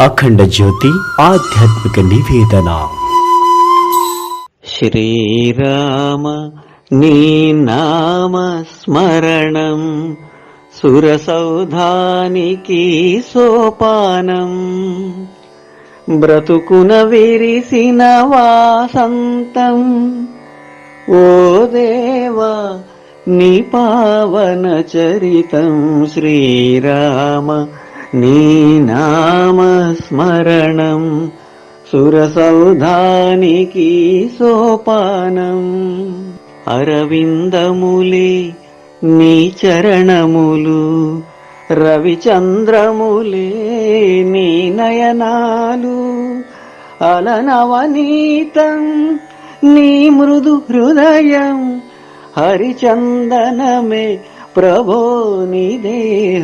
అఖండ జ్యోతి ఆధ్యాత్మిక నివేదన. శ్రీరామ నీ నామ స్మరణం సురసౌధానికి సోపానం. బ్రతుకున విరిసిన వాసంతం ఓ దేవా నీ పావన చరితం. శ్రీరామ నీ నామ సురసౌధానికి సోపానం. అరవిందములే నీ చరణములు రవిచంద్రములే నీ నయనాలు. అలనవనీతం నీ మృదు హృదయం హరిచందనమే ప్రభో నీ దేహం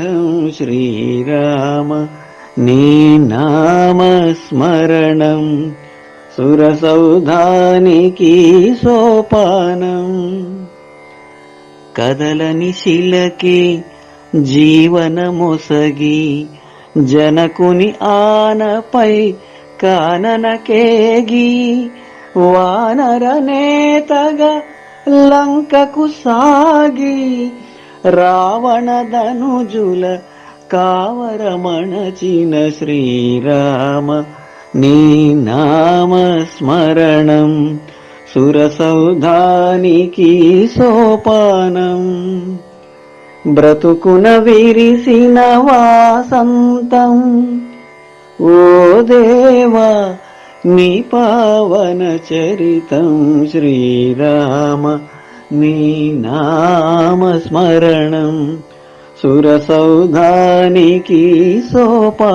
శ్రీరామ. నీ నామస్మరణం సురసౌధానికి సోపానం. కదలని శిలకే జీవనమొసగి జనకుని ఆనపై కాననకేగి వానర నేతగా లంకకు సాగి రావణ ధనుజుల కావరమణచిన శ్రీరామ నీ నామస్మరణం సురసౌధానికి సోపానం. బ్రతుకున విరిసిన వాసంతం ఓ దేవా నీ పావన చరితం శ్రీరామ నీ నామస్మరణం సురసౌధానికి సోపా